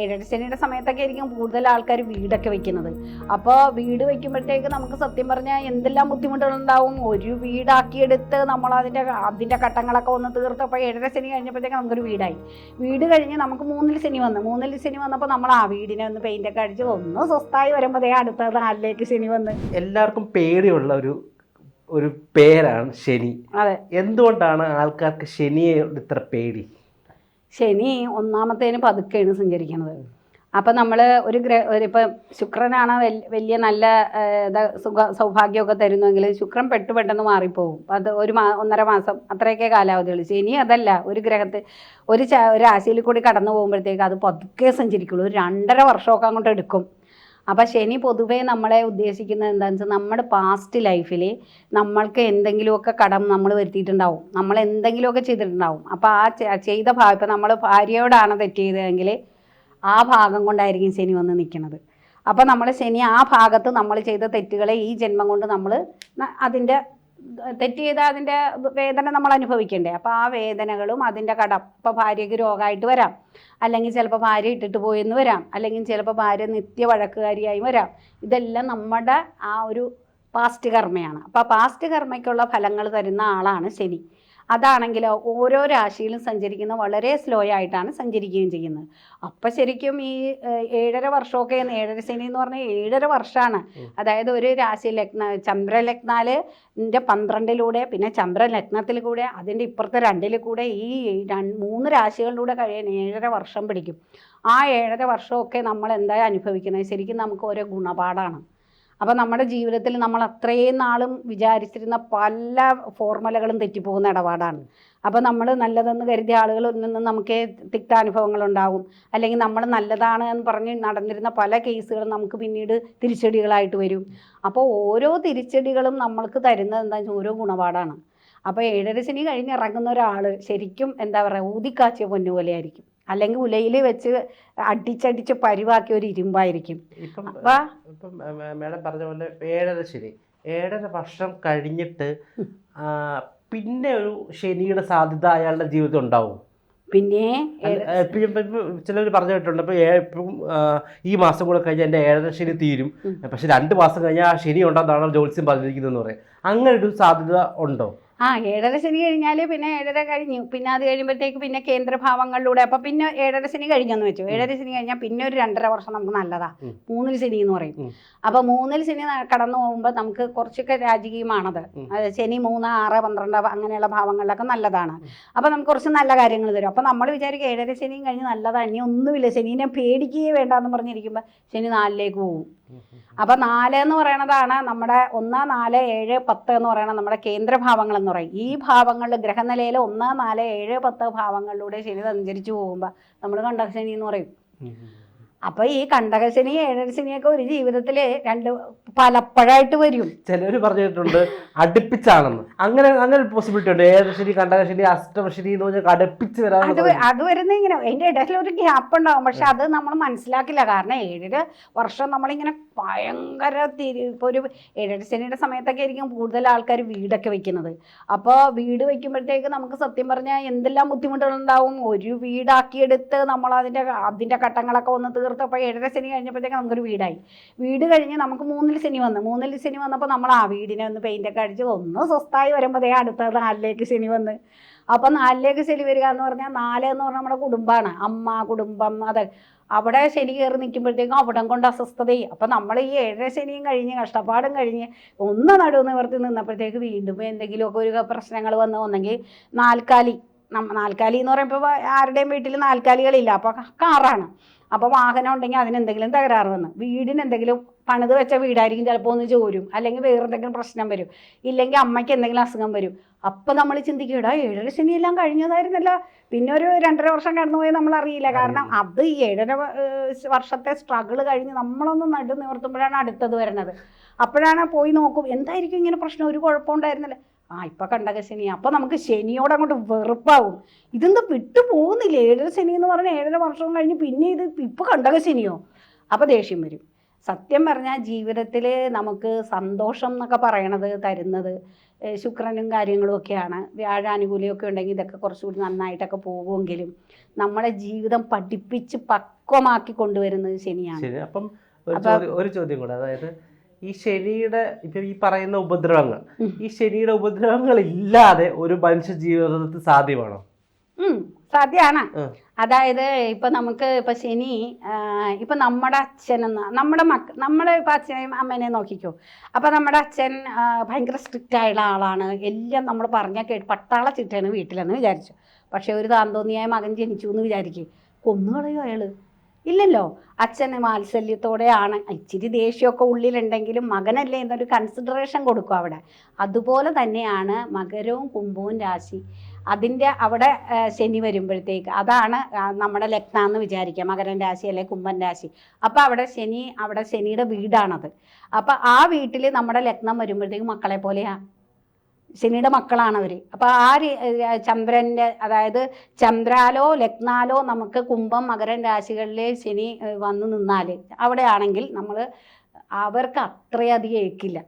ഏഴര ശനിയുടെ സമയത്തൊക്കെ ആയിരിക്കും കൂടുതൽ ആൾക്കാർ വീടൊക്കെ വെക്കുന്നത്. അപ്പോൾ വീട് വെക്കുമ്പോഴത്തേക്ക് നമുക്ക് സത്യം പറഞ്ഞാൽ എന്തെല്ലാം ബുദ്ധിമുട്ടുകളുണ്ടാവും? ഒരു വീടാക്കിയെടുത്ത് നമ്മൾ അതിന്റെ അതിന്റെ ഘട്ടങ്ങളൊക്കെ ഒന്ന് തീർത്തപ്പോൾ ഏഴര ശനി കഴിഞ്ഞപ്പോഴത്തേക്ക് നമുക്കൊരു വീടായി. വീട് കഴിഞ്ഞ് നമുക്ക് മൂന്നിൽ ശനി വന്നു മൂന്നിൽ ശനി വന്നപ്പോൾ നമ്മൾ ആ വീടിനെ ഒന്ന് പെയിന്റൊക്കെ അടിച്ച് ഒന്ന് സ്വസ്ഥായി വരുമ്പോഴത്തേ അടുത്ത നാലിലേക്ക് ശനി വന്ന്. എല്ലാവർക്കും പേടിയുള്ള ഒരു ഒരു പേരാണ് ശനി. അതെ. എന്തുകൊണ്ടാണ് ആൾക്കാർക്ക് ശനിയെ ഇത്ര പേടി? ശനി ഒന്നാമത്തേന് പതുക്കെയാണ് സഞ്ചരിക്കുന്നത് അപ്പം നമ്മൾ ഒരു ഗ്രഹ ഒരു ഇപ്പം ശുക്രനാണ് വലിയ നല്ല ഇതാ സുഖ സൗഭാഗ്യമൊക്കെ തരുന്നുവെങ്കിൽ ശുക്രൻ പെട്ടു പെട്ടെന്ന് മാറിപ്പോവും. അത് ഒരു മാ ഒന്നര മാസം അത്രയൊക്കെ കാലാവധിയുള്ളൂ ശനി അതല്ല ഒരു ച ഒരു രാശിയിൽ കൂടി കടന്നു പോകുമ്പോഴത്തേക്ക് അത് പതുക്കെ സഞ്ചരിക്കുള്ളൂ. ഒരു രണ്ടര വർഷമൊക്കെ അങ്ങോട്ട് എടുക്കും. അപ്പം ശനി പൊതുവേ നമ്മളെ ഉദ്ദേശിക്കുന്നത് എന്താണെന്ന് വെച്ചാൽ നമ്മുടെ പാസ്റ്റ് ലൈഫിൽ നമ്മൾക്ക് എന്തെങ്കിലുമൊക്കെ കടം നമ്മൾ വരുത്തിയിട്ടുണ്ടാവും. നമ്മൾ എന്തെങ്കിലുമൊക്കെ ചെയ്തിട്ടുണ്ടാവും. അപ്പോൾ ആ ചെയ്ത ഭാഗം ഇപ്പം നമ്മൾ ഭാര്യയോടാണ് തെറ്റ് ചെയ്തതെങ്കിൽ ആ ഭാഗം കൊണ്ടായിരിക്കും ശനി വന്ന് നിൽക്കുന്നത് അപ്പോൾ നമ്മൾ ശനി ആ ഭാഗത്ത് നമ്മൾ ചെയ്ത തെറ്റുകളെ ഈ ജന്മം കൊണ്ട് നമ്മൾ അതിന്റെ തെറ്റ് ചെയ്താൽ അതിന്റെ വേദന നമ്മൾ അനുഭവിക്കണ്ടേ? അപ്പോൾ ആ വേദനകളും അതിന്റെ കടം. ഇപ്പോൾ ഭാര്യയ്ക്ക് രോഗമായിട്ട് വരാം. അല്ലെങ്കിൽ ചിലപ്പോൾ ഭാര്യ ഇട്ടിട്ട് പോയെന്ന് വരാം. അല്ലെങ്കിൽ ചിലപ്പോൾ ഭാര്യ നിത്യ വഴക്കുകാരിയായി വരാം. ഇതെല്ലാം നമ്മുടെ ആ ഒരു പാസ്റ്റ് കർമ്മയാണ്. അപ്പോൾ പാസ്റ്റ് കർമ്മയ്ക്കുള്ള ഫലങ്ങൾ തരുന്ന ആളാണ് ശനി. അതാണെങ്കിൽ ഓരോ രാശിയിലും സഞ്ചരിക്കുന്ന വളരെ സ്ലോ ആയിട്ടാണ് സഞ്ചരിക്കുകയും ചെയ്യുന്നത്. അപ്പം ശരിക്കും ഈ ഏഴര വർഷമൊക്കെ ഏഴര ശനി എന്ന് പറഞ്ഞാൽ ഏഴര വർഷമാണ് അതായത് ഒരു രാശി ലഗ്ന ചന്ദ്രലഗ്നാലിന്റെ പന്ത്രണ്ടിലൂടെ പിന്നെ ചന്ദ്രലഗ്നത്തിൽ കൂടെ അതിന്റെ ഇപ്പുറത്തെ രണ്ടിൽ കൂടെ ഈ മൂന്ന് രാശികളിലൂടെ കഴിയാൻ ഏഴര വർഷം പിടിക്കും. ആ ഏഴര വർഷമൊക്കെ നമ്മൾ എന്താ അനുഭവിക്കുന്നത്? ശരിക്കും നമുക്ക് ഓരോ ഗുണപാഠമാണ് അപ്പോൾ നമ്മുടെ ജീവിതത്തിൽ നമ്മൾ അത്രയും നാളും വിചാരിച്ചിരുന്ന പല ഫോർമുലകളും തെറ്റിപ്പോകുന്ന ഇടപാടാണ്. അപ്പോൾ നമ്മൾ നല്ലതെന്ന് കരുതിയ ആളുകളിൽ നിന്ന് നമുക്ക് തിക്താനുഭവങ്ങളുണ്ടാവും അല്ലെങ്കിൽ നമ്മൾ നല്ലതാണ് എന്ന് പറഞ്ഞ് നടന്നിരുന്ന പല കേസുകളും നമുക്ക് പിന്നീട് തിരിച്ചടികളായിട്ട് വരും. അപ്പോൾ ഓരോ തിരിച്ചടികളും നമ്മൾക്ക് തരുന്നത് എന്താ ഓരോ ഗുണപാടാണ്. അപ്പോൾ ഏഴര ശനി കഴിഞ്ഞ് ഇറങ്ങുന്ന ഒരാൾ ശരിക്കും എന്താ പറയുക ഊതിക്കാച്ചിയ പൊന്നു പോലെയായിരിക്കും അല്ലെങ്കിൽ ഉലയിൽ വെച്ച് അടിച്ചടിച്ച് പരിവാക്കിയ ഒരു ഇരുമ്പായിരിക്കും. ഇപ്പം അപ്പൊ ഇപ്പം മേഡം പറഞ്ഞ പോലെ ഏഴര ശരി. ഏഴര വർഷം കഴിഞ്ഞിട്ട് പിന്നെ ഒരു ശനിയുടെ സാധ്യത അയാളുടെ ജീവിതം ഉണ്ടാവും. പിന്നെ ചിലർ പറഞ്ഞു കേട്ടിട്ടുണ്ട് ഇപ്പൊ ഈ മാസം കൂടെ കഴിഞ്ഞാൽ എന്റെ ഏഴര ശനി തീരും. പക്ഷെ രണ്ട് മാസം കഴിഞ്ഞാൽ ആ ശനി ഉണ്ടെന്നാണ് ജോത്സ്യം പറഞ്ഞിരിക്കുന്നതെന്ന് പറയും. അങ്ങനെ ഒരു സാധ്യത ഉണ്ടോ? ആ ഏഴര ശനി കഴിഞ്ഞാൽ പിന്നെ ഏഴര കഴിഞ്ഞു. പിന്നെ അത് കഴിയുമ്പോഴത്തേക്ക് പിന്നെ കേന്ദ്രഭാവങ്ങളിലൂടെ. അപ്പൊ പിന്നെ ഏഴര ശനി കഴിഞ്ഞെന്ന് വെച്ചു. ഏഴര ശനി കഴിഞ്ഞാൽ പിന്നെ ഒരു രണ്ടര വർഷം നമുക്ക് നല്ലതാ. മൂന്നിൽ ശനി എന്ന് പറയും. അപ്പൊ മൂന്നിൽ ശനി കടന്നു പോകുമ്പോൾ നമുക്ക് കുറച്ചൊക്കെ രാജകീയമാണത്. ശനി മൂന്ന് ആറ് പന്ത്രണ്ട് അങ്ങനെയുള്ള ഭാവങ്ങളിലൊക്കെ നല്ലതാണ്. അപ്പൊ നമുക്ക് കുറച്ച് നല്ല കാര്യങ്ങൾ തരും. അപ്പൊ നമ്മൾ വിചാരിക്കും ഏഴര ശനിയും കഴിഞ്ഞ് നല്ലതാണ് ഇനി ഒന്നുമില്ല. ശനീനെ പേടിക്കുകയേ വേണ്ടെന്ന് പറഞ്ഞിരിക്കുമ്പോൾ ശനി നാലിലേക്ക് പോകും. അപ്പോൾ നാല് എന്ന് പറയണതാണ് നമ്മുടെ ഒന്ന് നാല് ഏഴ് പത്ത് എന്ന് പറയണത് നമ്മുടെ കേന്ദ്രഭാവങ്ങൾ എന്ന് പറയും. ഈ ഭാവങ്ങളിൽ ഗ്രഹനിലയിൽ ഒന്ന് നാല് ഏഴ് പത്ത് ഭാവങ്ങളിലൂടെ ശനി സഞ്ചരിച്ചു പോകുമ്പോൾ നമ്മൾ കണ്ടകശനി എന്ന് പറയും. അപ്പോൾ ഈ കണ്ടകശനി ഏഴരശനി ശനിയൊക്കെ ഒരു ജീവിതത്തിൽ രണ്ട് പലപ്പോഴായിട്ട് വരും. ചിലര് പറഞ്ഞിട്ടുണ്ട് അടുപ്പിച്ചാണെന്ന്. അങ്ങനെ അങ്ങനെ ഒരു പോസിബിലിറ്റി ഉണ്ട്. ഏഴരശനി കണ്ടകശനി കണ്ടക ശനി അഷ്ടമശനി എന്ന് പറഞ്ഞാൽ അടുപ്പിച്ച് വരാൻ അത് അത് വരുന്ന ഇങ്ങനെ അതിന്റെ ഇടയിൽ ഒരു ഗ്യാപ്പ് ഉണ്ടാവും. പക്ഷെ അത് നമ്മൾ മനസ്സിലാക്കില്ല. കാരണം ഏഴര വർഷം നമ്മളിങ്ങനെ ഭയങ്കര തിരി ഇപ്പോൾ ഒരു ഏഴര ശനിയുടെ സമയത്തൊക്കെ ആയിരിക്കും കൂടുതൽ ആൾക്കാർ വീടൊക്കെ വെക്കുന്നത്. അപ്പോൾ വീട് വെക്കുമ്പോഴത്തേക്ക് നമുക്ക് സത്യം പറഞ്ഞാൽ എന്തെല്ലാം ബുദ്ധിമുട്ടുകളുണ്ടാവും? ഒരു വീടാക്കിയെടുത്ത് നമ്മൾ അതിന്റെ അതിന്റെ ഘട്ടങ്ങളൊക്കെ ഒന്ന് തീർത്തപ്പോൾ ഏഴര ശനി കഴിഞ്ഞപ്പോഴത്തേക്ക് നമുക്കൊരു വീടായി. വീട് കഴിഞ്ഞ് നമുക്ക് മൂന്നിൽ ശനി വന്നു. മൂന്നിൽ ശനി വന്നപ്പോൾ നമ്മൾ ആ വീടിനെ ഒന്ന് പെയിന്റൊക്കെ അടിച്ച് ഒന്ന് സ്വസ്ഥായി വരുമ്പോഴത്തേ അടുത്ത നാലിലേക്ക് ശനി വന്ന്. അപ്പം നാലിലേക്ക് ശനി വരിക എന്ന് പറഞ്ഞാൽ നാല് എന്ന് പറഞ്ഞാൽ നമ്മുടെ കുടുംബമാണ് അമ്മ കുടുംബം അത് അവിടെ ശനി കയറി നിൽക്കുമ്പോഴത്തേക്കും അവിടം കൊണ്ട് അസ്വസ്ഥതയും അപ്പം നമ്മൾ ഈ ഏഴര ശനിയും കഴിഞ്ഞ് കഷ്ടപ്പാടും കഴിഞ്ഞ് ഒന്ന് നടുവ് നിവർത്തി നിന്നപ്പോഴത്തേക്ക് വീണ്ടും എന്തെങ്കിലുമൊക്കെ ഒരു പ്രശ്നങ്ങൾ വന്ന്. ഒന്നെങ്കിൽ നാൽക്കാലി. നാൽക്കാലി എന്ന് പറയുമ്പോൾ ആരുടെയും വീട്ടിൽ നാൽക്കാലികളില്ല. അപ്പോൾ കാറാണ്. അപ്പോൾ വാഹനം ഉണ്ടെങ്കിൽ അതിനെന്തെങ്കിലും തകരാറ് വന്ന്. വീടിന് എന്തെങ്കിലും പണിത് വെച്ച വീടായിരിക്കും ചിലപ്പോൾ ഒന്ന് ചോരും അല്ലെങ്കിൽ വേറെ എന്തെങ്കിലും പ്രശ്നം വരും ഇല്ലെങ്കിൽ അമ്മയ്ക്ക് എന്തെങ്കിലും അസുഖം വരും. അപ്പം നമ്മൾ ചിന്തിക്കും ഇടാ ഏഴര ശനിയെല്ലാം കഴിഞ്ഞതായിരുന്നല്ലോ. പിന്നെ ഒരു രണ്ടര വർഷം കടന്നുപോയി നമ്മൾ അറിയില്ല. കാരണം അത് ഈ ഏഴര വർഷത്തെ സ്ട്രഗിൾ കഴിഞ്ഞ് നമ്മളൊന്ന് നടു നിവർത്തുമ്പോഴാണ് അടുത്തത് വരുന്നത് അപ്പോഴാണ് പോയി നോക്കും എന്തായിരിക്കും ഇങ്ങനെ പ്രശ്നം? ഒരു കുഴപ്പമുണ്ടായിരുന്നില്ല ആ ഇപ്പം കണ്ടക ശനി. അപ്പം നമുക്ക് ശനിയോട് അങ്ങോട്ട് വെറുപ്പാവും. ഇതെന്താ വിട്ടു പോകുന്നില്ല. ഏഴര ശനി എന്ന് പറഞ്ഞാൽ ഏഴര വർഷം കഴിഞ്ഞ് പിന്നെ ഇത് ഇപ്പം കണ്ടക ശനിയോ? അപ്പൊ ദേഷ്യം വരും. സത്യം പറഞ്ഞാൽ ജീവിതത്തിൽ നമുക്ക് സന്തോഷം എന്നൊക്കെ പറയണത് തരുന്നത് ശുക്രനും കാര്യങ്ങളും ഒക്കെയാണ്. വ്യാഴാനുകൂല്യമൊക്കെ ഉണ്ടെങ്കിൽ ഇതൊക്കെ കുറച്ചുകൂടി നന്നായിട്ടൊക്കെ പോകുമെങ്കിലും നമ്മളെ ജീവിതം പഠിപ്പിച്ച് പക്വമാക്കി കൊണ്ടുവരുന്നത് ശനിയാണ്. അപ്പം ഒരു ചോദ്യം ഒരു ചോദ്യം കൂടെ. അതായത് ഈ ശനിയുടെ ഇപ്പൊ ഈ പറയുന്ന ഉപദ്രവങ്ങൾ ഈ ശനിയുടെ ഉപദ്രവങ്ങൾ ഇല്ലാതെ ഒരു മനുഷ്യ ജീവിതത്തിൽ സാധ്യമാണോ? സാധ്യമാണ്. അതായത് ഇപ്പൊ നമുക്ക് ഇപ്പൊ ശനി ഇപ്പൊ നമ്മുടെ അച്ഛനെന്ന് നമ്മുടെ മക്ക നമ്മുടെ ഇപ്പൊ അച്ഛനെയും അമ്മേനെയും നോക്കിക്കോ. അപ്പൊ നമ്മുടെ അച്ഛൻ ഭയങ്കര സ്ട്രിക്റ്റ് ആയുള്ള ആളാണ്. എല്ലാം നമ്മൾ പറഞ്ഞാൽ കേട്ട് പട്ടാള ചിട്ടയാണ് വീട്ടിലെന്ന് വിചാരിച്ചു. പക്ഷെ ഒരു താന്തോന്നിയായ മകൻ ജനിച്ചു എന്ന് വിചാരിക്കും കൊന്നുകളയോ അയാൾ? ഇല്ലല്ലോ. അച്ഛന് മാത്സല്യത്തോടെയാണ്. ഇച്ചിരി ദേഷ്യമൊക്കെ ഉള്ളിലുണ്ടെങ്കിലും മകനല്ലേ എന്നൊരു കൺസിഡറേഷൻ കൊടുക്കും അവിടെ. അതുപോലെ തന്നെയാണ് മകരവും കുംഭവും രാശി. അതിന്റെ അവിടെ ശനി വരുമ്പോഴത്തേക്ക്. അതാണ് നമ്മുടെ ലഗ്നം എന്ന് വിചാരിക്കുക. മകരൻ രാശി അല്ലെ കുംഭൻ രാശി. അപ്പോൾ അവിടെ ശനി അവിടെ ശനിയുടെ വീടാണത്. അപ്പോൾ ആ വീട്ടിൽ നമ്മുടെ ലഗ്നം വരുമ്പോഴത്തേക്ക് മക്കളെ പോലെയാ. ശനിയുടെ മക്കളാണ് അവർ അപ്പോൾ ആ ചന്ദ്രന്റെ അതായത് ചന്ദ്രാലോ ലഗ്നാലോ നമുക്ക് കുംഭം മകരൻ രാശികളിലെ ശനി വന്നു നിന്നാൽ അവിടെയാണെങ്കിൽ നമ്മൾ അവർക്ക് അത്രയധികം ഏൽക്കില്ല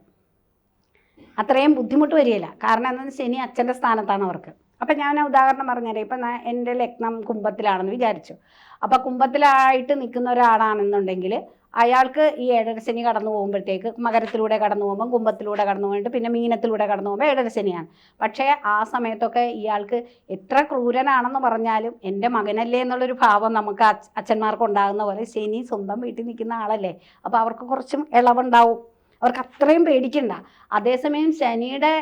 അത്രയും ബുദ്ധിമുട്ട് വരികയില്ല. കാരണം എന്താണെന്ന് ശനി അച്ഛന്റെ സ്ഥാനത്താണ് അവർക്ക്. അപ്പം ഞാൻ ഉദാഹരണം പറഞ്ഞുതരാം ഇപ്പം എന്റെ ലഗ്നം കുംഭത്തിലാണെന്ന് വിചാരിച്ചു. അപ്പം കുംഭത്തിലായിട്ട് നിൽക്കുന്ന ഒരാളാണെന്നുണ്ടെങ്കിൽ അയാൾക്ക് ഈ ഏഴരശനി കടന്നു പോകുമ്പോഴത്തേക്ക് മകരത്തിലൂടെ കടന്നു പോകുമ്പോൾ കുംഭത്തിലൂടെ കടന്നു പോയിട്ട് പിന്നെ മീനത്തിലൂടെ കടന്നു പോകുമ്പോൾ ഏഴരശനിയാണ് പക്ഷേ ആ സമയത്തൊക്കെ ഇയാൾക്ക് എത്ര ക്രൂരനാണെന്ന് പറഞ്ഞാലും എന്റെ മകനല്ലേ എന്നുള്ളൊരു ഭാവം നമുക്ക് അച്ഛ- അച്ഛന്മാർക്ക് ഉണ്ടാകുന്ന പോലെ ശനി സ്വന്തം വീട്ടിൽ നിൽക്കുന്ന ആളല്ലേ. അപ്പോൾ അവർക്ക് കുറച്ചും ഇളവുണ്ടാവും. അവർക്ക് അത്രയും പേടിക്കണ്ട. അതേസമയം ശനിയുടെ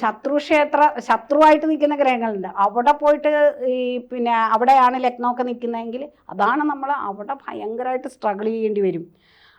ശത്രുക്ഷേത്ര ശത്രുവായിട്ട് നിൽക്കുന്ന ഗ്രഹങ്ങളുണ്ട്. അവിടെ പോയിട്ട് ഈ പിന്നെ അവിടെയാണ് ലഗ്നമൊക്കെ നിൽക്കുന്നതെങ്കിൽ അതാണ് നമ്മൾ അവിടെ ഭയങ്കരമായിട്ട് സ്ട്രഗിൾ ചെയ്യേണ്ടി വരും.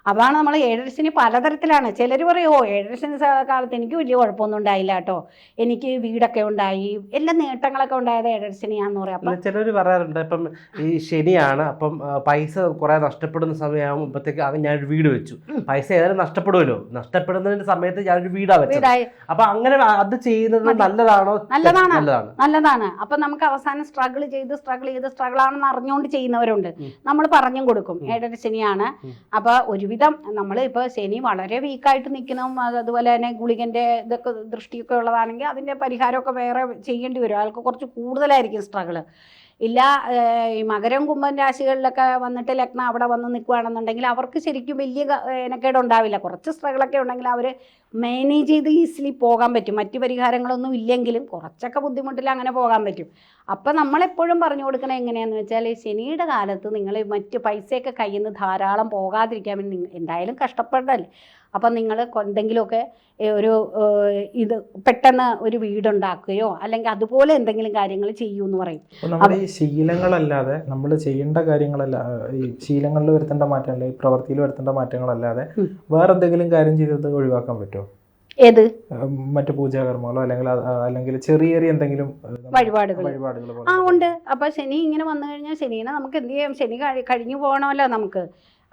അതാണ് നമ്മൾ ഏഴരശനി പലതരത്തിലാണ്. ചിലർ പറയും ഓ ഏഴരശനി കാലത്ത് എനിക്ക് വലിയ കുഴപ്പമൊന്നും ഉണ്ടായില്ല കേട്ടോ. എനിക്ക് വീടൊക്കെ ഉണ്ടായി. എല്ലാ നേട്ടങ്ങളൊക്കെ ഉണ്ടായത് ഏഴരശനിയാന്ന് പറയാം. അപ്പം ചിലർ പറയാറുണ്ട് ഇപ്പം ഈ ശനിയാണ്. അപ്പം പൈസ കുറെ നഷ്ടപ്പെടുന്ന സമയമാകുമ്പോഴത്തേക്ക് അത് ഞാനൊരു വീട് വെച്ചു. പൈസ ഏതായാലും നഷ്ടപ്പെടുമല്ലോ. നഷ്ടപ്പെടുന്നതിന്റെ സമയത്ത് ഞാനൊരു വീടാ വെച്ചത്. അപ്പൊ അങ്ങനെ അത് ചെയ്യുന്നത് നല്ലതാണോ? നല്ലതാണ്. നല്ലതാണ്. അപ്പം നമുക്ക് അവസാനം സ്ട്രഗിൾ ചെയ്ത് സ്ട്രഗിൾ ചെയ്ത് സ്ട്രഗിൾ ആണെന്ന് അറിഞ്ഞുകൊണ്ട് ചെയ്യുന്നവരുണ്ട്. നമ്മൾ പറഞ്ഞും കൊടുക്കും. ഉം. ഏഴര ശനിയാണ് ഉം. അപ്പോൾ ഒരുവിധം നമ്മൾ ഇപ്പോൾ ശനി വളരെ വീക്കായിട്ട് അത് അതുപോലെ തന്നെ ഗുളികന്റെ ഇതൊക്കെ ദൃഷ്ടിയൊക്കെ ഉള്ളതാണെങ്കിൽ അതിന്റെ പരിഹാരമൊക്കെ വേറെ ചെയ്യേണ്ടി വരും. അയാൾക്ക് കുറച്ച് കൂടുതലായിരിക്കും സ്ട്രഗിൾ ഇല്ല ഈ മകരം കുംഭൻ രാശികളിലൊക്കെ വന്നിട്ട് ലഗ്നം അവിടെ വന്ന് നിൽക്കുകയാണെന്നുണ്ടെങ്കിൽ അവർക്ക് ശരിക്കും വലിയ ഇനക്കേട് ഉണ്ടാവില്ല. കുറച്ച് സ്ട്രഗിളൊക്കെ ഉണ്ടെങ്കിൽ അവർ മാനേജ് ചെയ്ത് ഈസിലി പോകാൻ പറ്റും. മറ്റു പരിഹാരങ്ങളൊന്നും ഇല്ലെങ്കിലും കുറച്ചൊക്കെ ബുദ്ധിമുട്ടിൽ അങ്ങനെ പോകാൻ പറ്റും. അപ്പം നമ്മളെപ്പോഴും പറഞ്ഞു കൊടുക്കണത് എങ്ങനെയാണെന്ന് വെച്ചാൽ ശനിയുടെ കാലത്ത് നിങ്ങൾ മറ്റ് പൈസയൊക്കെ കയ്യിൽ നിന്ന് ധാരാളം പോകാതിരിക്കാൻ വേണ്ടി എന്തായാലും കഷ്ടപ്പെടല്ലേ? അപ്പം നിങ്ങൾ എന്തെങ്കിലുമൊക്കെ ഒരു ഇത് പെട്ടെന്ന് ഒരു വീടുണ്ടാക്കുകയോ അല്ലെങ്കിൽ അതുപോലെ എന്തെങ്കിലും കാര്യങ്ങൾ ചെയ്യൂ എന്ന് പറയും നമ്മുടെ ഈ ശീലങ്ങളല്ലാതെ നമ്മൾ ചെയ്യേണ്ട കാര്യങ്ങളല്ല ഈ ശീലങ്ങളിൽ വരുത്തേണ്ട മാറ്റങ്ങൾ ഈ പ്രവൃത്തിയിൽ വരുത്തേണ്ട മാറ്റങ്ങളല്ലാതെ. വേറെ എന്തെങ്കിലും കാര്യം ചെയ്തത് ഒഴിവാക്കാൻ പറ്റുമോ? ഏത്? മറ്റു പൂജാകർമ്മങ്ങളോ അല്ലെങ്കിൽ അല്ലെങ്കിൽ ചെറിയ ചെറിയ എന്തെങ്കിലും വഴിപാടുകൾ വഴിപാടുകൾ ആ ഉണ്ട്. അപ്പൊ ശനി ഇങ്ങനെ വന്നു കഴിഞ്ഞാൽ ശനീനെ നമുക്ക് എന്ത് ചെയ്യാം? ശനി കഴി കഴിഞ്ഞു പോകണമല്ലോ നമുക്ക്.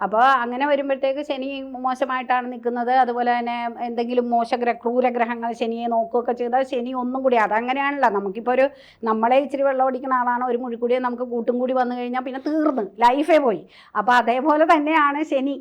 അപ്പോൾ അങ്ങനെ വരുമ്പോഴത്തേക്ക് ശനി മോശമായിട്ടാണ് നിൽക്കുന്നത്. അതുപോലെ തന്നെ എന്തെങ്കിലും മോശഗ്ര ക്രൂരഗ്രഹങ്ങൾ ശനിയെ നോക്കുകയൊക്കെ ചെയ്താൽ ശനി ഒന്നും കൂടി അതങ്ങനെയാണല്ലോ. നമുക്കിപ്പോൾ ഒരു നമ്മളെ ഇച്ചിരി വെള്ളം ഓടിക്കുന്ന ആളാണ് ഒരു മുഴിക്കൂടിയെ നമുക്ക് കൂട്ടും കൂടി വന്നു കഴിഞ്ഞാൽ പിന്നെ തീർന്ന് ലൈഫേ പോയി. അപ്പോൾ അതേപോലെ തന്നെയാണ് ശനി.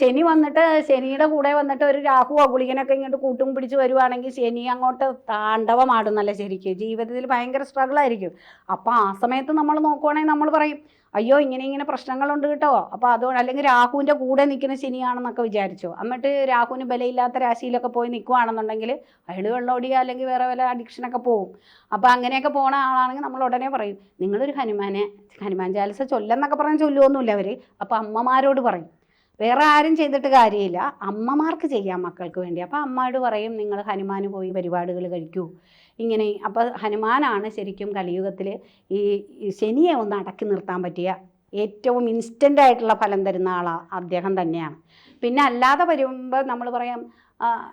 ശനി വന്നിട്ട് ശനിയുടെ കൂടെ വന്നിട്ട് ഒരു രാഹു ഗുളികനൊക്കെ ഇങ്ങോട്ട് കൂട്ടും പിടിച്ച് വരുവാണെങ്കിൽ ശനി അങ്ങോട്ട് താണ്ഡവമാടുന്നല്ല ശരിക്കും. ജീവിതത്തിൽ ഭയങ്കര സ്ട്രഗിൾ ആയിരിക്കും. അപ്പോൾ ആ സമയത്ത് നമ്മൾ നോക്കുവാണെങ്കിൽ നമ്മൾ പറയും അയ്യോ ഇങ്ങനെ ഇങ്ങനെ പ്രശ്നങ്ങളുണ്ട് കേട്ടോ. അപ്പോൾ അതുകൊണ്ട് അല്ലെങ്കിൽ രാഹുവിന്റെ കൂടെ നിൽക്കുന്ന ശനിയാണെന്നൊക്കെ വിചാരിച്ചു. എന്നിട്ട് രാഹുവിന് ബലയില്ലാത്ത രാശിയിലൊക്കെ പോയി നിൽക്കുവാണെന്നുണ്ടെങ്കിൽ അയാൾ വെള്ളമോടിയോ അല്ലെങ്കിൽ വേറെ വല്ല അഡിക്ഷനൊക്കെ പോകും അപ്പോൾ അങ്ങനെയൊക്കെ പോണ ആളാണെങ്കിൽ നമ്മൾ ഉടനെ പറയും നിങ്ങളൊരു ഹനുമാനെ ഹനുമാൻ ചാലിസ ചൊല്ലെന്നൊക്കെ പറഞ്ഞ് ചൊല്ലുമൊന്നുമില്ല അവർ അപ്പോൾ അമ്മമാരോട് പറയും വേറെ ആരും ചെയ്തിട്ട് കാര്യമില്ല. അമ്മമാർക്ക് ചെയ്യാം മക്കൾക്ക് വേണ്ടി. അപ്പോൾ അമ്മയോട് പറയും നിങ്ങൾ ഹനുമാൻ പോയി പരിപാടികൾ കഴിക്കൂ. ഇങ്ങനെ അപ്പോൾ ഹനുമാനാണ് ശരിക്കും കലിയുഗത്തിൽ ഈ ശനിയെ ഒന്ന് അടക്കി നിർത്താൻ പറ്റിയ ഏറ്റവും ഇൻസ്റ്റന്റ് ആയിട്ടുള്ള ഫലം തരുന്ന ആളാണ് അദ്ദേഹം തന്നെയാണ്. പിന്നെ അല്ലാതെ വരുമ്പോൾ നമ്മൾ പറയാം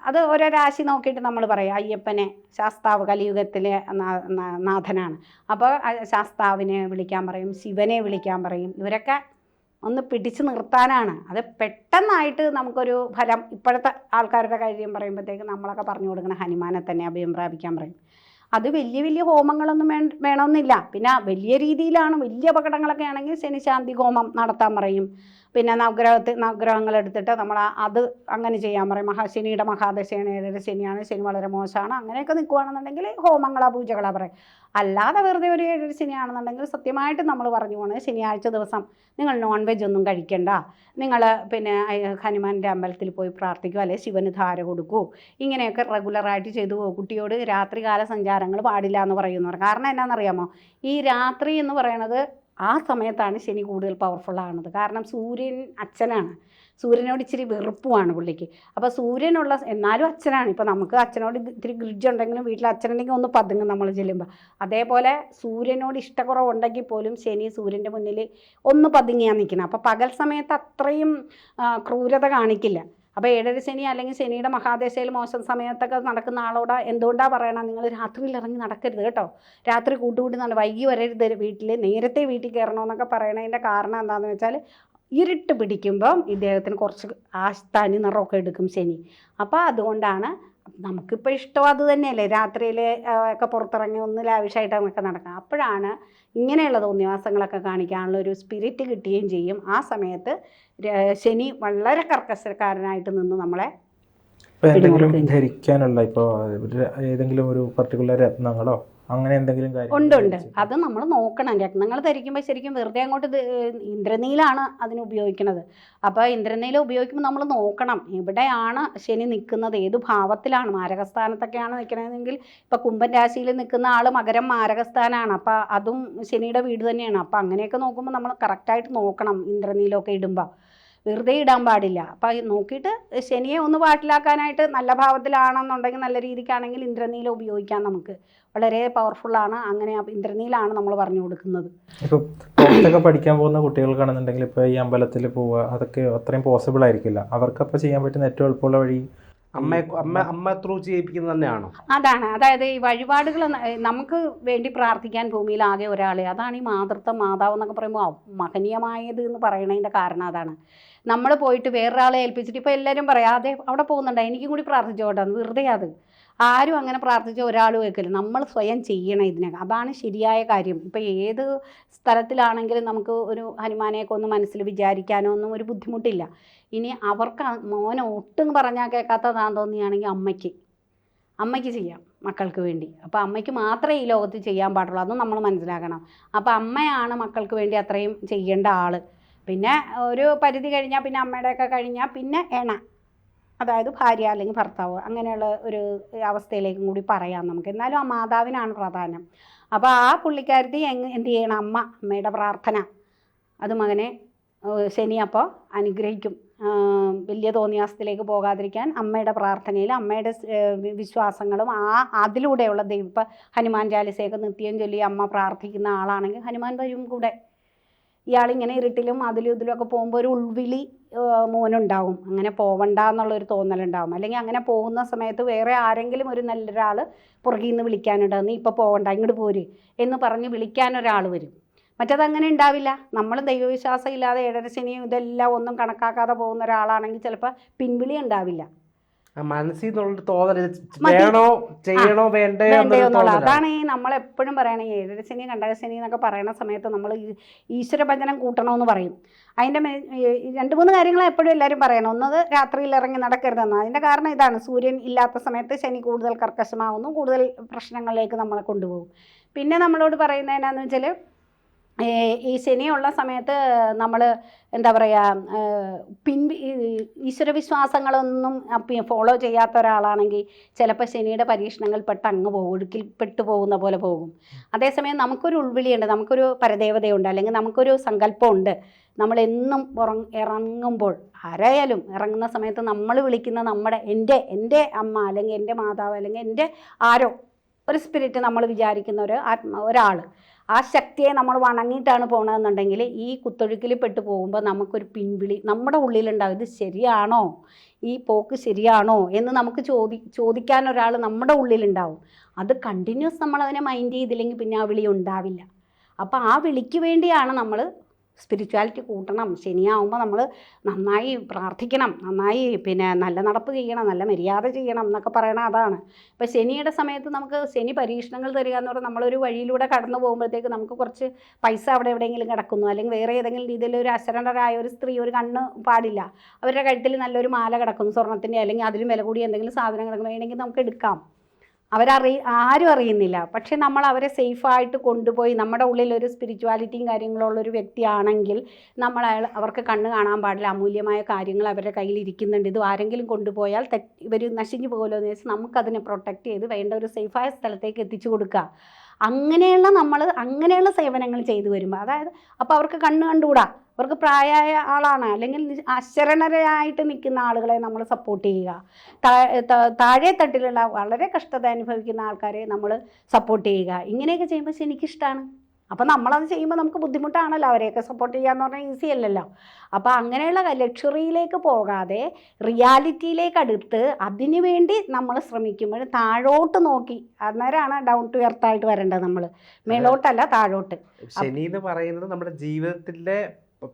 അത് ഓരോ രാശി നോക്കിയിട്ട് നമ്മൾ പറയാം അയ്യപ്പനെ ശാസ്താവ് കലിയുഗത്തിലെ നാഥനാണ്. അപ്പോൾ ശാസ്താവിനെ വിളിക്കാൻ പറയും ശിവനെ വിളിക്കാൻ പറയും. ഇവരൊക്കെ ഒന്ന് പിടിച്ചു നിർത്താനാണ്. അത് പെട്ടെന്നായിട്ട് നമുക്കൊരു ഫലം ഇപ്പോഴത്തെ ആൾക്കാരുടെ കാര്യം പറയുമ്പോഴത്തേക്ക് നമ്മളൊക്കെ പറഞ്ഞു കൊടുക്കണം ഹനുമാനെ തന്നെ അഭയം പ്രാപിക്കാൻ പറയും. അത് വലിയ വലിയ ഹോമങ്ങളൊന്നും വേ വേണമെന്നില്ല. പിന്നെ വലിയ രീതിയിലാണ് വലിയ അപകടങ്ങളൊക്കെ ആണെങ്കിൽ ശനിശാന്തി ഹോമം നടത്താൻ പറയും. പിന്നെ നവഗ്രഹത്തിൽ നവഗ്രഹങ്ങൾ എടുത്തിട്ട് നമ്മൾ അത് അങ്ങനെ ചെയ്യാൻ പറയും. മഹാശനിയുടെ മഹാദശയാണ് ഏഴര ശനിയാണ് ശനി വളരെ മോശമാണ് അങ്ങനെയൊക്കെ നിൽക്കുകയാണെന്നുണ്ടെങ്കിൽ ഹോമങ്ങളാ പൂജകളാ പറയും. അല്ലാതെ വെറുതെ ഒരു ഏഴര ശനിയാണെന്നുണ്ടെങ്കിൽ സത്യമായിട്ട് നമ്മൾ പറഞ്ഞു പോണത് ശനിയാഴ്ച ദിവസം നിങ്ങൾ നോൺ വെജ് ഒന്നും കഴിക്കണ്ട. നിങ്ങൾ പിന്നെ ഹനുമാന്റെ അമ്പലത്തിൽ പോയി പ്രാർത്ഥിക്കുക അല്ലെ ശിവന് ധാര കൊടുക്കൂ. ഇങ്ങനെയൊക്കെ റെഗുലറായിട്ട് ചെയ്തു പോകും. കുട്ടിയോട് രാത്രികാല സഞ്ചാരങ്ങൾ പാടില്ല എന്ന് പറയുന്നവർ. കാരണം എന്നാണെന്നറിയാമോ ഈ രാത്രി എന്ന് പറയണത് ആ സമയത്താണ് ശനി കൂടുതൽ പവർഫുൾ ആകുന്നത് കാരണം സൂര്യൻ അച്ഛനാണ്. സൂര്യനോട് ഇച്ചിരി വെറുപ്പുമാണ് പുള്ളിക്ക്. അപ്പോൾ സൂര്യനുള്ള എന്നാലും അച്ഛനാണ്. ഇപ്പോൾ നമുക്ക് അച്ഛനോട് ഇത് ഇത്തിരി ഗ്രിഡ്ജ് ഉണ്ടെങ്കിലും വീട്ടിൽ അച്ഛനുണ്ടെങ്കിൽ ഒന്ന് പതുങ്ങും നമ്മൾ ചെല്ലുമ്പോൾ അതേപോലെ സൂര്യനോട് ഇഷ്ടക്കുറവുണ്ടെങ്കിൽ പോലും ശനി സൂര്യന്റെ മുന്നിൽ ഒന്ന് പതുങ്ങിയാണ് നിൽക്കണം അപ്പോൾ പകൽ സമയത്ത് അത്രയും ക്രൂരത കാണിക്കില്ല. അപ്പോൾ ഏഴര ശനി അല്ലെങ്കിൽ ശനിയുടെ മഹാദേശയിൽ മോശം സമയത്തൊക്കെ നടക്കുന്ന ആളോടാ എന്തുകൊണ്ടാണ് പറയണം? നിങ്ങൾ രാത്രിയിൽ ഇറങ്ങി നടക്കരുത് കേട്ടോ. രാത്രി കൂട്ടുകൂടി നട വൈകി വരരുത് വീട്ടിൽ നേരത്തെ വീട്ടിൽ കയറണമെന്നൊക്കെ പറയണതിന്റെ കാരണം എന്താണെന്ന് വെച്ചാൽ ഇരുട്ട് പിടിക്കുമ്പം ഇദ്ദേഹത്തിന് കുറച്ച് ആ തനി നിറമൊക്കെ എടുക്കും ശനി. അപ്പോൾ അതുകൊണ്ടാണ് നമുക്കിപ്പോൾ ഇഷ്ടം അത് തന്നെയല്ലേ. രാത്രിയിൽ ഒക്കെ പുറത്തിറങ്ങി ഒന്ന് ലാവിഷായിട്ട് നമുക്ക് നടക്കാം. അപ്പോഴാണ് ഇങ്ങനെയുള്ള തോന്നിവാസങ്ങളൊക്കെ കാണിക്കാനുള്ള ഒരു സ്പിരിറ്റ് കിട്ടുകയും ചെയ്യും. ആ സമയത്ത് ശനി വളരെ കർക്കശക്കാരനായിട്ട് നിന്ന് നമ്മളെ ഇപ്പോൾ എന്തെങ്കിലും ധരിക്കാനുള്ള ഇപ്പോൾ ഏതെങ്കിലും ഒരു പർട്ടിക്കുലർ രത്നങ്ങളോ അങ്ങനെ എന്തെങ്കിലും ഉണ്ട് ഉണ്ട്. അത് നമ്മൾ നോക്കണം. രത്നങ്ങൾ ധരിക്കുമ്പോൾ ശരിക്കും വെറുതെ അങ്ങോട്ട് ഇന്ദ്രനീലാണ് അതിന് ഉപയോഗിക്കുന്നത് അപ്പോൾ ഇന്ദ്രനീല ഉപയോഗിക്കുമ്പോൾ നമ്മൾ നോക്കണം. എവിടെയാണ് ശനി നിൽക്കുന്നത് ഏത് ഭാവത്തിലാണ്? മാരകസ്ഥാനത്തൊക്കെയാണ് നിൽക്കുന്നതെങ്കിൽ ഇപ്പോൾ കുംഭൻ രാശിയിൽ നിൽക്കുന്ന ആൾ മകരം മാരകസ്ഥാനാണ്. അപ്പോൾ അതും ശനിയുടെ വീട് തന്നെയാണ്. അപ്പോൾ അങ്ങനെയൊക്കെ നോക്കുമ്പോൾ നമ്മൾ കറക്റ്റായിട്ട് നോക്കണം ഇന്ദ്രനീലമൊക്കെ ഇടുമ്പോൾ വെറുതെ ഇടാൻ പാടില്ല. അപ്പം നോക്കിയിട്ട് ശനിയെ ഒന്ന് പാട്ടിലാക്കാനായിട്ട് നല്ല ഭാവത്തിലാണെന്നുണ്ടെങ്കിൽ നല്ല രീതിക്കാണെങ്കിൽ ഇന്ദ്രനീല ഉപയോഗിക്കാം നമുക്ക്. വളരെ പവർഫുള്ളാണ് അങ്ങനെ ഇന്ദ്രനീലാണ് നമ്മൾ പറഞ്ഞു കൊടുക്കുന്നത്. ഇപ്പൊ പുറത്തൊക്കെ പഠിക്കാൻ പോകുന്ന കുട്ടികൾക്കാണെന്നുണ്ടെങ്കിൽ ഇപ്പൊ ഈ അമ്പലത്തിൽ പോവുക അതൊക്കെ അത്രയും പോസിബിൾ ആയിരിക്കില്ല. അവർക്കപ്പോൾ ചെയ്യാൻ പറ്റുന്ന ഏറ്റവും എളുപ്പമുള്ള വഴി? അമ്മ അമ്മ ത്രൂ ചെയ്യിപ്പിക്കുന്നത് തന്നെയാണോ? അതാണ്. അതായത് ഈ വഴിപാടുകൾ നമുക്ക് വേണ്ടി പ്രാർത്ഥിക്കാൻ ഭൂമിയിൽ ആകെ ഒരാളെ. അതാണ് ഈ മാതൃത്വം മാതാവ് എന്നൊക്കെ പറയുമ്പോൾ മഹനീയമായത് എന്ന് പറയണതിന്റെ കാരണം അതാണ്. നമ്മൾ പോയിട്ട് വേറൊരാളെ ഏൽപ്പിച്ചിട്ട് ഇപ്പോൾ എല്ലാവരും പറയാം അതെ അവിടെ പോകുന്നുണ്ട്. എനിക്കും കൂടി പ്രാർത്ഥിച്ചോട്ടെ വെറുതെ അത്. ആരും അങ്ങനെ പ്രാർത്ഥിച്ച ഒരാളും വെക്കില്ല നമ്മൾ സ്വയം ചെയ്യണം ഇതിനൊക്കെ അതാണ് ശരിയായ കാര്യം. ഇപ്പോൾ ഏത് സ്ഥലത്തിലാണെങ്കിലും നമുക്ക് ഒരു ഹനുമാനെയൊക്കെ ഒന്ന് മനസ്സിൽ വിചാരിക്കാനോ ഒന്നും ഒരു ബുദ്ധിമുട്ടില്ല. ഇനി അവർക്ക് മോനെ ഒട്ടും പറഞ്ഞാൽ കേൾക്കാത്തതാന്ന് തോന്നിയാണെങ്കിൽ അമ്മയ്ക്ക്. അമ്മയ്ക്ക് ചെയ്യാം മക്കൾക്ക് വേണ്ടി. അപ്പോൾ അമ്മയ്ക്ക് മാത്രമേ ഈ ലോകത്ത് ചെയ്യാൻ പാടുള്ളൂ. അതും നമ്മൾ മനസ്സിലാക്കണം. അപ്പോൾ അമ്മയാണ് മക്കൾക്ക് വേണ്ടി അത്രയും ചെയ്യേണ്ട ആൾ പിന്നെ ഒരു പരിധി കഴിഞ്ഞാൽ പിന്നെ അമ്മയുടെയൊക്കെ കഴിഞ്ഞാൽ പിന്നെ എണ. അതായത് ഭാര്യ അല്ലെങ്കിൽ ഭർത്താവ് അങ്ങനെയുള്ള ഒരു അവസ്ഥയിലേക്കും കൂടി പറയാം നമുക്ക്. എന്നാലും ആ മാതാവിനാണ് പ്രാധാന്യം. അപ്പോൾ ആ പുള്ളിക്കാരത്തി എന്ത് ചെയ്യണം? അമ്മ അമ്മയുടെ പ്രാർത്ഥന. അത് മകനെ ശനി അപ്പോൾ അനുഗ്രഹിക്കും. വലിയ തോന്നിയാസത്തിലേക്ക് പോകാതിരിക്കാൻ അമ്മയുടെ പ്രാർത്ഥനയിൽ അമ്മയുടെ വിശ്വാസങ്ങളും ആ അതിലൂടെയുള്ള ദൈവം ഇപ്പം ഹനുമാൻ ചാലിസയൊക്കെ നിത്യം ചൊല്ലി അമ്മ പ്രാർത്ഥിക്കുന്ന ആളാണെങ്കിൽ ഹനുമാൻ വരും കൂടെ. ഇയാളിങ്ങനെ ഇരുട്ടിലും അതിലും ഇതിലും ഒക്കെ പോകുമ്പോൾ ഒരു ഉൾവിളി മോനുണ്ടാവും. അങ്ങനെ പോവണ്ട എന്നുള്ളൊരു തോന്നലുണ്ടാവും. അല്ലെങ്കിൽ അങ്ങനെ പോകുന്ന സമയത്ത് വേറെ ആരെങ്കിലും ഒരു നല്ലൊരാൾ പുറകിൽ നിന്ന് വിളിക്കാനുണ്ട്. നീ ഇപ്പോൾ പോവണ്ട ഇങ്ങോട്ട് പോര് എന്ന് പറഞ്ഞ് വിളിക്കാൻ ഒരാൾ വരും. മറ്റത് അങ്ങനെ ഉണ്ടാവില്ല. നമ്മൾ ദൈവവിശ്വാസം ഇല്ലാതെ ഏഴര ശനിയും ഇതെല്ലാം ഒന്നും കണക്കാക്കാതെ പോകുന്ന ഒരാളാണെങ്കിൽ ചിലപ്പോൾ പിൻവിളി ഉണ്ടാവില്ല. മനസ്സിൽ തോന്നൽ. വേണോ ചെയ്യണോ വേണ്ടേ. അതാണ് ഈ നമ്മൾ എപ്പോഴും പറയണേ ഏഴര ശനി കണ്ടക ശനി എന്നൊക്കെ പറയുന്ന സമയത്ത് നമ്മൾ ഈശ്വര ഭജനം കൂട്ടണമെന്ന് പറയും. അതിന്റെ രണ്ട് മൂന്ന് കാര്യങ്ങൾ എപ്പോഴും എല്ലാവരും പറയണം. ഒന്നത് രാത്രിയിൽ ഇറങ്ങി നടക്കരുതെന്ന്. അതിന്റെ കാരണം ഇതാണ്. സൂര്യൻ ഇല്ലാത്ത സമയത്ത് ശനി കൂടുതൽ കർക്കശമാവുന്നു. കൂടുതൽ പ്രശ്നങ്ങളിലേക്ക് നമ്മളെ കൊണ്ടുപോകും. പിന്നെ നമ്മളോട് പറയുന്നത് എന്നാന്ന് വെച്ചാൽ ഈ ശനിയുള്ള സമയത്ത് നമ്മൾ എന്താ പറയുക പിൻ ഈശ്വരവിശ്വാസങ്ങളൊന്നും ഫോളോ ചെയ്യാത്ത ഒരാളാണെങ്കിൽ ചിലപ്പോൾ ശനിയുടെ പരീക്ഷണങ്ങൾ പെട്ട് അങ്ങ് പോകും ഒഴുക്കിൽ പെട്ടു പോകുന്ന പോലെ പോകും. അതേസമയം നമുക്കൊരു ഉൾവിളിയുണ്ട് നമുക്കൊരു പരദേവതയുണ്ട് അല്ലെങ്കിൽ നമുക്കൊരു സങ്കല്പമുണ്ട്. നമ്മളെന്നും ഉറങ് ഇറങ്ങുമ്പോൾ ആരായാലും ഇറങ്ങുന്ന സമയത്ത് നമ്മൾ വിളിക്കുന്ന നമ്മുടെ എന്റെ എന്റെ അമ്മ അല്ലെങ്കിൽ എന്റെ മാതാവ് അല്ലെങ്കിൽ എന്റെ ആരോ ഒരു സ്പിരിറ്റ് നമ്മൾ വിചാരിക്കുന്ന ഒരു ആത്മ ഒരാൾ ആ ശക്തിയെ നമ്മൾ വണങ്ങിയിട്ടാണ് പോകണമെന്നുണ്ടെങ്കിൽ ഈ കുത്തൊഴുക്കിൽ പെട്ട് പോകുമ്പോൾ നമുക്കൊരു പിൻവിളി നമ്മുടെ ഉള്ളിലുണ്ടാവും ഇത് ശരിയാണോ? ഈ പോക്ക് ശരിയാണോ? എന്ന് നമുക്ക് ചോദി ചോദിക്കാൻ ഒരാൾ നമ്മുടെ ഉള്ളിലുണ്ടാവും. അത് കണ്ടിന്യൂസ് നമ്മൾ അതിനെ മൈൻഡ് ചെയ്തില്ലെങ്കിൽ പിന്നെ ആ വിളി ഉണ്ടാവില്ല. അപ്പോൾ ആ വിളിക്ക് വേണ്ടിയാണ് നമ്മൾ സ്പിരിച്വാലിറ്റി കൂട്ടണം. ശനിയാവുമ്പോൾ നമ്മൾ നന്നായി പ്രാർത്ഥിക്കണം. നന്നായി പിന്നെ നല്ല നടപ്പ് ചെയ്യണം. നല്ല മര്യാദ ചെയ്യണം എന്നൊക്കെ പറയണ അതാണ്. ഇപ്പോൾ ശനിയുടെ സമയത്ത് നമുക്ക് ശനി പരീക്ഷണങ്ങൾ തരിക എന്ന് പറഞ്ഞാൽ നമ്മളൊരു വഴിയിലൂടെ കടന്നു പോകുമ്പോഴത്തേക്ക് നമുക്ക് കുറച്ച് പൈസ അവിടെ എവിടെയെങ്കിലും കിടക്കുന്നു. അല്ലെങ്കിൽ വേറെ ഏതെങ്കിലും രീതിയിൽ ഒരു അശരണരായ ഒരു സ്ത്രീ ഒരു കണ്ണ് പാടില്ല. അവരുടെ കഴുത്തിൽ നല്ലൊരു മാല കിടക്കുന്നു സ്വർണത്തിന്റെ അല്ലെങ്കിൽ അതിലും വില കൂടി എന്തെങ്കിലും സാധനങ്ങൾ വേണമെങ്കിൽ നമുക്ക് എടുക്കാം. അവരറി ആരും അറിയുന്നില്ല. പക്ഷെ നമ്മൾ അവരെ സേഫായിട്ട് കൊണ്ടുപോയി നമ്മുടെ ഉള്ളിൽ ഒരു സ്പിരിച്വാലിറ്റിയും കാര്യങ്ങളുള്ള ഒരു വ്യക്തിയാണെങ്കിൽ നമ്മൾ അവർക്ക് കണ്ണ് കാണാൻ പാടില്ല അമൂല്യമായ കാര്യങ്ങൾ അവരുടെ കയ്യിൽ ഇരിക്കുന്നുണ്ട്. ഇത് ആരെങ്കിലും കൊണ്ടുപോയാൽ തെറ്റ് ഇവർ നശിഞ്ഞു പോകുമല്ലോ എന്ന് വെച്ചാൽ നമുക്കതിനെ പ്രൊട്ടക്റ്റ് ചെയ്ത് വേണ്ട ഒരു സേഫായ സ്ഥലത്തേക്ക് എത്തിച്ചു കൊടുക്കുക. അങ്ങനെയുള്ള നമ്മൾ അങ്ങനെയുള്ള സേവനങ്ങൾ ചെയ്തു വരുമ്പോൾ അതായത് അപ്പോൾ അവർക്ക് കണ്ണ് കണ്ടുകൂടാ? അവർക്ക് പ്രായമായ ആളാണ്. അല്ലെങ്കിൽ അശരണരായിട്ട് നിൽക്കുന്ന ആളുകളെ നമ്മൾ സപ്പോർട്ട് ചെയ്യുക. താഴെ തട്ടിലുള്ള വളരെ കഷ്ടത അനുഭവിക്കുന്ന ആൾക്കാരെ നമ്മൾ സപ്പോർട്ട് ചെയ്യുക. ഇങ്ങനെയൊക്കെ ചെയ്യുമ്പോൾ എനിക്കിഷ്ടമാണ് അപ്പോൾ നമ്മളത് ചെയ്യുമ്പോൾ നമുക്ക് ബുദ്ധിമുട്ടാണല്ലോ. അവരെയൊക്കെ സപ്പോർട്ട് ചെയ്യാന്ന് പറഞ്ഞാൽ ഈസി അല്ലല്ലോ. അപ്പോൾ അങ്ങനെയുള്ള ലക്ഷറിയിലേക്ക് പോകാതെ റിയാലിറ്റിയിലേക്ക് അടുത്ത് അതിനു വേണ്ടി നമ്മൾ ശ്രമിക്കുമ്പോൾ താഴോട്ട് നോക്കി അന്നേരമാണ് ഡൗൺ ടു എർത്ത് ആയിട്ട് വരേണ്ടത് നമ്മൾ മേളോട്ടല്ല താഴോട്ട്. ശനി എന്ന് പറയുന്നത് നമ്മുടെ ജീവിതത്തിലെ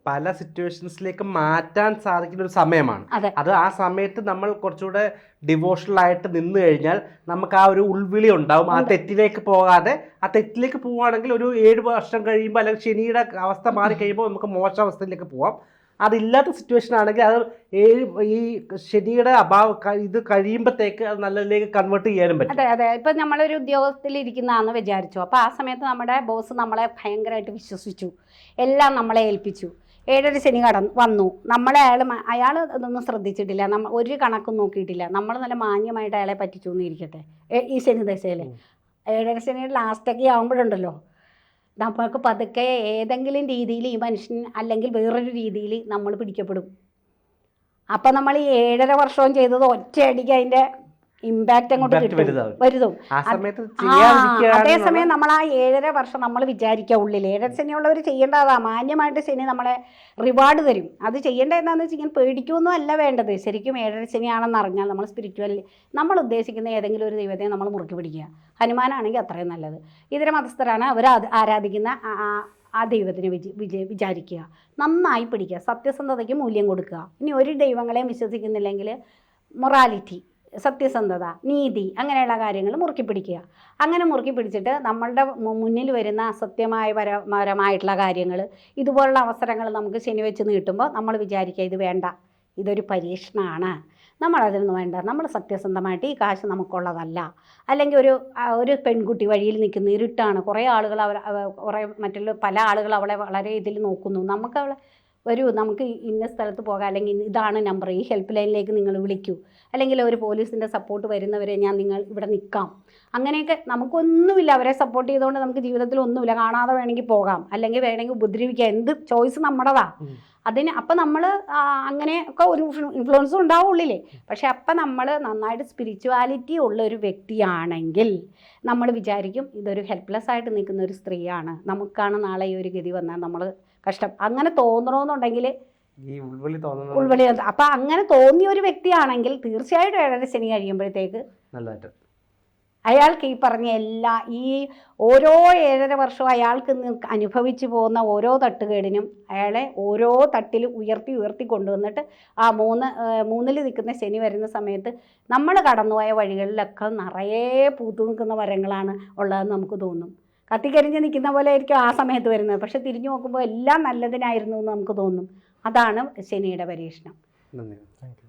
പല സിറ്റുവേഷൻസിലേക്ക് മാറ്റാൻ സാധിക്കുന്ന ഒരു സമയമാണ്. അതെ. ആ സമയത്ത് നമ്മൾ കുറച്ചുകൂടെ ഡിവോഷണൽ ആയിട്ട് നിന്ന് കഴിഞ്ഞാൽ നമുക്ക് ആ ഒരു ഉൾവിളി ഉണ്ടാവും. ആ തെറ്റിലേക്ക് പോകാതെ ആ തെറ്റിലേക്ക് പോവുകയാണെങ്കിൽ ഒരു ഏഴ് വർഷം കഴിയുമ്പോൾ അല്ലെങ്കിൽ ശനിയുടെ അവസ്ഥ മാറി കഴിയുമ്പോൾ നമുക്ക് മോശം അവസ്ഥയിലേക്ക് പോവാം. അതില്ലാത്ത സിറ്റുവേഷൻ ആണെങ്കിൽ അത് ഏഴ് ഈ ശനിയുടെ അഭാവം ഇത് കഴിയുമ്പോഴത്തേക്ക് അത് നല്ലതിലേക്ക് കൺവേർട്ട് ചെയ്യാനും പറ്റും. അതെ അതെ. ഇപ്പം നമ്മളൊരു ഉദ്യോഗത്തിൽ ഇരിക്കുന്നതാണെന്ന് വിചാരിച്ചു. അപ്പോൾ ആ സമയത്ത് നമ്മുടെ ബോസ് നമ്മളെ ഭയങ്കരമായിട്ട് വിശ്വസിച്ചു. എല്ലാം നമ്മളെ ഏൽപ്പിച്ചു. ഏഴര ശനി കടന്നു വന്നു. നമ്മളെ അയാൾ അയാൾ ഇതൊന്നും ശ്രദ്ധിച്ചിട്ടില്ല. നമ്മൾ ഒരു കണക്കും നോക്കിയിട്ടില്ല. നമ്മൾ നല്ല മാന്യമായിട്ട് അയാളെ പറ്റിച്ചു എന്നിരിക്കട്ടെ ഈ ശനി ദശയിൽ. ഏഴര ശനിയുടെ ലാസ്റ്റൊക്കെ ആകുമ്പോഴുണ്ടല്ലോ നമുക്ക് പതുക്കെ ഏതെങ്കിലും രീതിയിൽ ഈ മനുഷ്യൻ അല്ലെങ്കിൽ വേറൊരു രീതിയിൽ നമ്മൾ പിടിക്കപ്പെടും. അപ്പം നമ്മൾ ഈ ഏഴര വർഷവും ചെയ്തത് ഒറ്റയടിക്ക് അതിന്റെ ഇമ്പാക്റ്റ് അങ്ങോട്ട് ചെയ്യാതിരിക്കുകയാണ് അതേസമയം നമ്മൾ ആ ഏഴര വർഷം നമ്മൾ വിചാരിക്കുക ഉള്ളിൽ ഏഴര ശനിയുള്ളവർ ചെയ്യേണ്ടതാ. മാന്യമായിട്ട് ശനി നമ്മളെ റിവാർഡ് തരും. അത് ചെയ്യേണ്ട എന്താണെന്ന് വെച്ച് കഴിഞ്ഞാൽ പേടിക്കുമൊന്നും അല്ല വേണ്ടത്. ശരിക്കും ഏഴര ശനിയാണെന്ന് അറിഞ്ഞാൽ നമ്മൾ സ്പിരിച്വൽ നമ്മൾ ഉദ്ദേശിക്കുന്ന ഏതെങ്കിലും ഒരു ദൈവത്തെ നമ്മൾ മുറുക്കി പിടിക്കുക. ഹനുമാനാണെങ്കിൽ അത്രയും നല്ലത്. ഇതര മതസ്ഥരാണ് അവർ ആരാധിക്കുന്ന ആ ദൈവത്തിനെ വിജ വിജ വിചാരിക്കുക. നന്നായി പിടിക്കുക. സത്യസന്ധതയ്ക്ക് മൂല്യം കൊടുക്കുക. ഇനി ഒരു ദൈവങ്ങളെയും വിശ്വസിക്കുന്നില്ലെങ്കിൽ മൊറാലിറ്റി സത്യസന്ധത നീതി അങ്ങനെയുള്ള കാര്യങ്ങൾ മുറുക്കി പിടിക്കുക. അങ്ങനെ മുറുക്കി പിടിച്ചിട്ട് നമ്മളുടെ മുന്നിൽ വരുന്ന അസത്യമായ പര- പരമായിട്ടുള്ള കാര്യങ്ങൾ ഇതുപോലുള്ള അവസരങ്ങൾ നമുക്ക് ശനി വെച്ച് നീട്ടുമ്പോൾ നമ്മൾ വിചാരിക്കുക ഇത് വേണ്ട ഇതൊരു പരീക്ഷണമാണ്. നമ്മളതിനൊന്നും വേണ്ട നമ്മൾ സത്യസന്ധമായിട്ട് ഈ കാശ് നമുക്കുള്ളതല്ല. അല്ലെങ്കിൽ ഒരു ഒരു പെൺകുട്ടി വഴിയിൽ നിൽക്കുന്ന ഇരുട്ടാണ്. കുറേ ആളുകൾ അവർ കുറേ മറ്റുള്ള പല ആളുകൾ അവളെ വളരെ ഇതിൽ നോക്കുന്നു. നമുക്ക് അവളെ വരൂ നമുക്ക് ഇന്ന സ്ഥലത്ത് പോകാം. അല്ലെങ്കിൽ ഇതാണ് നമ്പർ ഈ ഹെൽപ്പ് ലൈനിലേക്ക് നിങ്ങൾ വിളിക്കൂ. അല്ലെങ്കിൽ ഒരു പോലീസിന്റെ സപ്പോർട്ട് വരുന്നവരെ ഞാൻ നിങ്ങൾ ഇവിടെ നിൽക്കാം. അങ്ങനെയൊക്കെ നമുക്കൊന്നുമില്ല. അവരെ സപ്പോർട്ട് ചെയ്തുകൊണ്ട് നമുക്ക് ജീവിതത്തിൽ ഒന്നുമില്ല. കാണാതെ വേണമെങ്കിൽ പോകാം. അല്ലെങ്കിൽ വേണമെങ്കിൽ ഉപദ്രവിക്കാം. എന്ത് ചോയ്സ് നമ്മുടേതാ. ഉം. അതിന് അപ്പം നമ്മൾ അങ്ങനെയൊക്കെ ഒരു ഇൻഫ്ലുവൻസും ഉണ്ടാവുള്ളില്ലേ പക്ഷെ അപ്പം നമ്മൾ നന്നായിട്ട് സ്പിരിച്വാലിറ്റി ഉള്ള ഒരു വ്യക്തിയാണെങ്കിൽ നമ്മൾ വിചാരിക്കും ഇതൊരു ഹെൽപ്ലെസ് ആയിട്ട് നിൽക്കുന്ന ഒരു സ്ത്രീയാണ്. നമുക്കാണ് നാളെ ഈ ഒരു ഗതി വന്നാൽ നമ്മൾ കഷ്ടം. അങ്ങനെ തോന്നണമെന്നുണ്ടെങ്കിൽ ഈ ഉൾവിളി തോന്നുന്നത് ഉൾവിളി അപ്പം അങ്ങനെ തോന്നിയ ഒരു വ്യക്തിയാണെങ്കിൽ തീർച്ചയായിട്ടും ഏഴര ശനി കഴിയുമ്പോഴത്തേക്ക് നല്ലതായിട്ട്. അയാൾക്ക് ഈ പറഞ്ഞ എല്ലാ ഈ ഓരോ ഏഴര വർഷവും അയാൾക്ക് അനുഭവിച്ചു പോകുന്ന ഓരോ തട്ടുകേടിനും അയാളെ ഓരോ തട്ടിൽ ഉയർത്തി ഉയർത്തി കൊണ്ടുവന്നിട്ട് ആ മൂന്ന് മൂന്നിൽ നിൽക്കുന്ന ശനി വരുന്ന സമയത്ത് നമ്മൾ കടന്നുപോയ വഴികളിലൊക്കെ നിറയെ പൂത്തു നിൽക്കുന്ന മരങ്ങളാണ് ഉള്ളതെന്ന് നമുക്ക് തോന്നും. കത്തിക്കരിഞ്ഞ് നിൽക്കുന്ന പോലെ ആയിരിക്കും ആ സമയത്ത് വരുന്നത്. പക്ഷെ തിരിഞ്ഞു നോക്കുമ്പോൾ എല്ലാം നല്ലതിനായിരുന്നു എന്ന് നമുക്ക് തോന്നും. അതാണ് ശനിയുടെ പരീക്ഷണം. നന്ദി. താങ്ക്